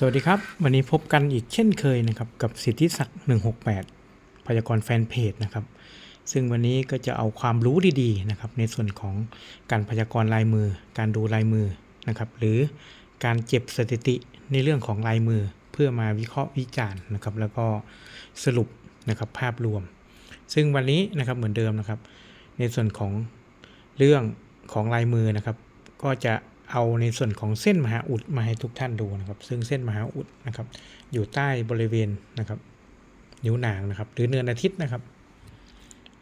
สวัสดีครับ วันนี้พบกันอีกเช่นเคยนะครับ กับสิทธิศักดิ์168 พยากรณ์แฟนเพจนะครับ ซึ่งวันนี้ก็จะเอาความรู้ดีๆนะครับ ในส่วนของการพยากรณ์ลายมือ การดูลายมือนะครับ หรือการเก็บสถิติในเรื่องของลายมือ เพื่อมาวิเคราะห์วิจารณ์นะครับ แล้วก็สรุปนะครับภาพรวม ซึ่งวันนี้นะครับเหมือนเดิมนะครับ ในส่วนของเรื่องของลายมือนะครับ ก็จะ เอาในส่วนของเส้นมหาอุดมาให้ทุกท่านดูนะครับ ซึ่งเส้นมหาอุดนะครับ อยู่ใต้บริเวณนะครับ นิ้วนางนะครับ หรือเนินอาทิตย์นะครับ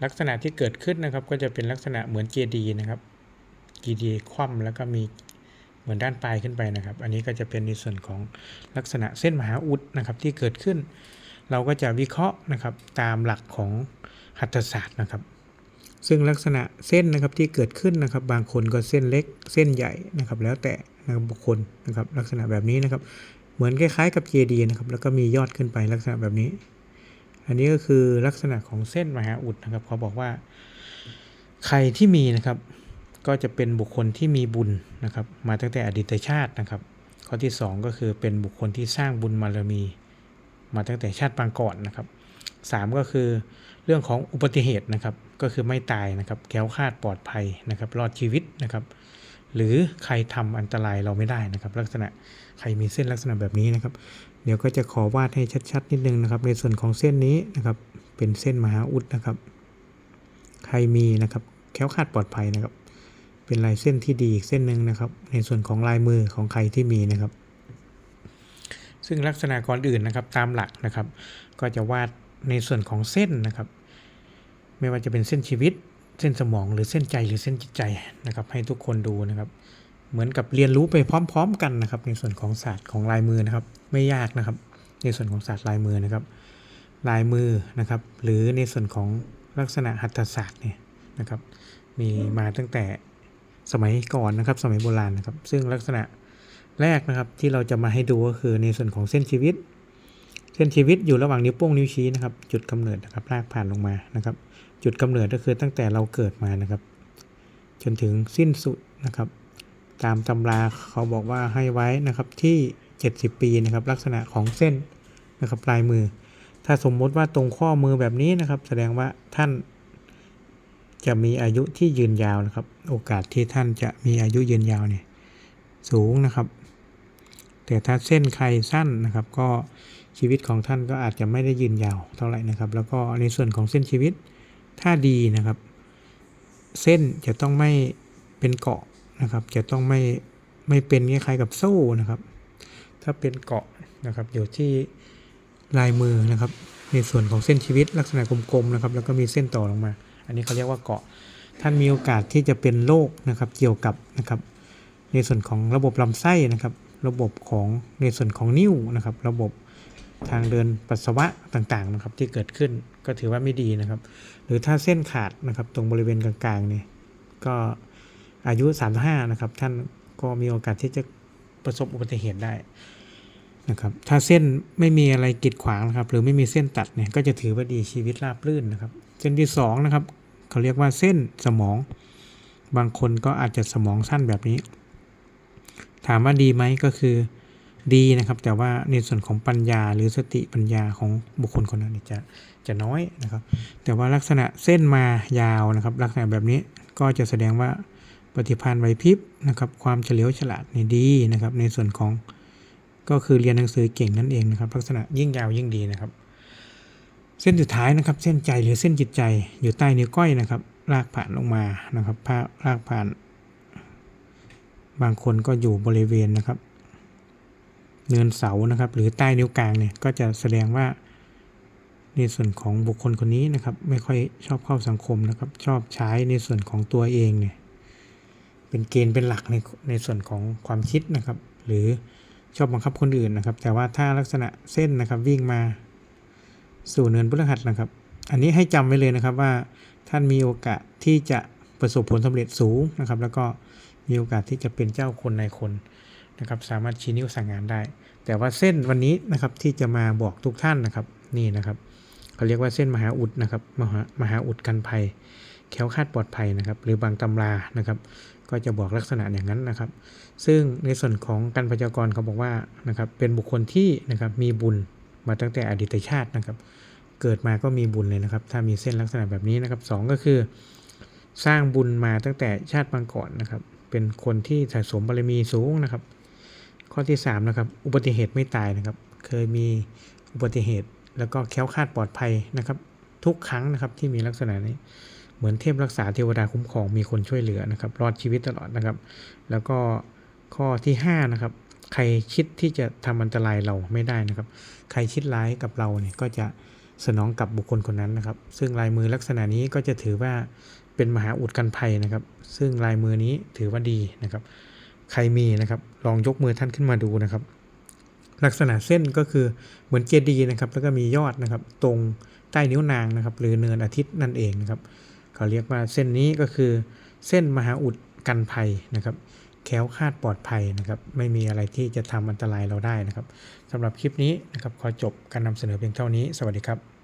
ลักษณะที่เกิดขึ้นนะครับ ก็จะเป็นลักษณะเหมือนเจดีย์นะครับเจดีย์คว่ำแล้วก็มีเหมือนด้านปลายขึ้นไปนะครับ อันนี้ก็จะเป็นในส่วนของลักษณะเส้นมหาอุดนะครับที่เกิดขึ้น เราก็จะวิเคราะห์นะครับตามหลักของหัตถศาสตร์นะครับ ซึ่งลักษณะเส้นนะครับที่เกิดขึ้นนะครับ บางคนก็เส้นเล็กเส้นใหญ่นะครับ แล้วแต่นะครับบุคคลนะครับ ลักษณะแบบนี้นะครับ เหมือนคล้ายๆกับเจดีย์นะครับ แล้วก็มียอดขึ้นไปลักษณะแบบนี้ อันนี้ก็คือลักษณะของเส้นมหาอุดนะครับ เขาบอกว่า ใครที่มีนะครับ ก็จะเป็นบุคคลที่มีบุญนะครับ มาตั้งแต่อดีตชาตินะครับ ข้อที่ 2 ก็คือเป็นบุคคลที่สร้างบุญบารมี มาตั้งแต่ชาติปางก่อนนะครับ สามก็คือเรื่องของอุบัติเหตุนะครับ ก็คือไม่ตายนะครับแคล้วคาดปลอดภัยนะครับ รอดชีวิตนะครับ หรือใครทำอันตรายเราไม่ได้นะครับ ลักษณะใครมีเส้นลักษณะแบบนี้นะครับ เดี๋ยวก็จะขอวาดให้ชัดๆนิดนึงนะครับ ในส่วนของเส้นนี้นะครับ เป็นเส้นมหาอุดนะครับ ใครมีนะครับแค้วคาดปลอดภัยนะครับ เป็นลายเส้นที่ดีอีกเส้นหนึ่งนะครับ ในส่วนของลายมือของใครที่มีนะครับซึ่งลักษณะก่อนอื่นนะครับตามหลักนะครับ ก็จะวาด ในส่วนของเส้นนะครับ ไม่ว่าจะเป็นเส้นชีวิต เส้นสมองหรือเส้นใจหรือเส้นจิตใจนะครับ ให้ทุกคนดูนะครับ เหมือนกับเรียนรู้ไปพร้อม ๆ กันนะครับ ในส่วนของศาสตร์ของลายมือนะครับ ไม่ยากนะครับ ในส่วนของศาสตร์ลายมือนะครับ ลายมือนะครับ หรือในส่วนของลักษณะหัตถศาสตร์เนี่ยนะครับ มีมาตั้งแต่สมัยก่อนนะครับ สมัยโบราณนะครับ ซึ่งลักษณะแรกนะครับที่เราจะมาให้ดูก็คือในส่วนของเส้นชีวิต เส้นชีวิตอยู่ระหว่างนิ้วโป้งนิ้วชี้นะครับ จุดกำเนิดนะครับลากผ่านลงมานะครับ จุดกำเนิดก็คือตั้งแต่เราเกิดมานะครับ จนถึงสิ้นสุดนะครับ ตามตำราเขาบอกว่าให้ไว้นะครับที่ 70 ปีนะครับ ลักษณะของเส้นนะครับปลายมือ ถ้าสมมติว่าตรงข้อมือแบบนี้นะครับ แสดงว่าท่านจะมีอายุที่ยืนยาวนะครับ โอกาสที่ท่านจะมีอายุยืนยาวเนี่ยสูงนะครับ แต่ถ้าเส้นใครสั้นนะครับ ก็ ชีวิตของท่านก็อาจจะไม่ได้ยืนยาวเท่าไหร่นะครับ แล้วก็ในส่วนของเส้นชีวิตถ้าดีนะครับ เส้นจะต้องไม่เป็นเกาะนะครับ จะต้องไม่ไม่เป็นคล้ายๆกับโซ่นะครับ ถ้าเป็นเกาะนะครับอยู่ที่ลายมือนะครับ ในส่วนของเส้นชีวิตลักษณะกลมๆนะครับ แล้วก็มีเส้นต่อลงมา อันนี้เขาเรียกว่าเกาะ ท่านมีโอกาสที่จะเป็นโรคนะครับ เกี่ยวกับนะครับ ในส่วนของระบบลำไส้นะครับ ระบบของในส่วนของนิ้วนะครับ ระบบ ทางเดินปัสสาวะต่างๆนะครับที่เกิดขึ้นก็ถือว่าไม่ดีนะครับ หรือถ้าเส้นขาดนะครับตรงบริเวณกลางๆเนี่ยก็อายุ 35 นะครับ ท่านก็มีโอกาสที่จะประสบอุบัติเหตุได้นะครับถ้าเส้นไม่มีอะไรกีดขวางนะครับ หรือไม่มีเส้นตัดเนี่ยก็จะถือว่าดีชีวิตราบรื่นนะครับ เส้นที่2นะครับเขาเรียกว่าเส้นสมอง บางคนก็อาจจะสมองสั้นแบบนี้ ถามว่าดีไหมก็คือ ดีนะครับ แต่ว่าในส่วนของปัญญาหรือสติปัญญาของบุคคลคนนั้นจะจะน้อยนะครับ แต่ว่าลักษณะเส้นมายาวนะครับ ลักษณะแบบนี้ก็จะแสดงว่าปฏิภาณไหวพริบนะครับ ความเฉลียวฉลาดนี่ดีนะครับ ในส่วนของก็คือเรียนหนังสือเก่งนั่นเองนะครับ ลักษณะยิ่งยาวยิ่งดีนะครับ เส้นสุดท้ายนะครับ เส้นใจหรือเส้นจิตใจอยู่ใต้นิ้วก้อยนะครับลากผ่านลงมานะครับผ้าลากผ่าน บางคนก็อยู่บริเวณนะครับ เนินเสานะครับ หรือใต้นิ้วกลางเนี่ยก็จะแสดงว่า ในส่วนของบุคคลคนนี้นะครับ ไม่ค่อยชอบเข้าสังคมนะครับ ชอบใช้ในส่วนของตัวเองเนี่ยเป็นเกณฑ์เป็นหลักในในส่วนของความคิดนะครับ หรือชอบบังคับคนอื่นนะครับ แต่ว่าถ้าลักษณะเส้นนะครับวิ่งมาสู่เนินพฤหัสนะครับ อันนี้ให้จำไว้เลยนะครับว่าท่านมีโอกาสที่จะประสบผลสำเร็จสูงนะครับ แล้วก็มีโอกาสที่จะเป็นเจ้าคนในคน นะครับสามารถชี้นิ้วสั่งงานได้ แต่ว่าเส้นวันนี้นะครับที่จะมาบอกทุกท่านนะครับนี่นะครับเขาเรียกว่าเส้นมหาอุดนะครับมหามหาอุดกันภัยแคล้วคาดปลอดภัยนะครับหรือบางตำรานะครับก็จะบอกลักษณะอย่างนั้นนะครับ ซึ่งในส่วนของการพยากรณ์เขาบอกว่านะครับเป็นบุคคลที่นะครับมีบุญมาตั้งแต่อดีตชาตินะครับ เกิดมาก็มีบุญเลยนะครับ ถ้ามีเส้นลักษณะแบบนี้นะครับสองก็คือ สร้างบุญมาตั้งแต่ชาติบางก่อนนะครับ เป็นคนที่สะสมบารมีสูงนะครับ ข้อที่3นะครับอุบัติเหตุไม่ตายนะครับ เคยมีอุบัติเหตุ แล้วก็แค้วคาดปลอดภัยนะครับ ทุกครั้งนะครับที่มีลักษณะนี้เหมือนเทพรักษาเทวดาคุ้มครองมีคนช่วยเหลือนะครับ รอดชีวิตตลอดนะครับ แล้วก็ข้อที่5นะครับใครคิดที่จะทำอันตรายเราไม่ได้นะครับ ใครคิดร้ายกับเราเนี่ยก็จะสนองกับบุคคลคนนั้นนะครับ ซึ่งลายมือลักษณะนี้ก็จะถือว่าเป็นมหาอุดกันภัยนะครับ ซึ่งลายมือนี้ถือว่าดีนะครับ ใครมีนะครับ ลองยกมือท่านขึ้นมาดูนะครับ ลักษณะเส้นก็คือเหมือนเจดีย์นะครับ แล้วก็มียอดนะครับ ตรงใต้นิ้วนางนะครับ หรือเนินอาทิตย์นั่นเองนะครับเขาเรียกว่าเส้นนี้ก็คือ เส้นมหาอุดกันภัยนะครับ แค้วคาดปลอดภัยนะครับ ไม่มีอะไรที่จะทำอันตรายเราได้นะครับสำหรับคลิปนี้นะครับ ขอจบการนำเสนอเพียงเท่านี้ สวัสดีครับ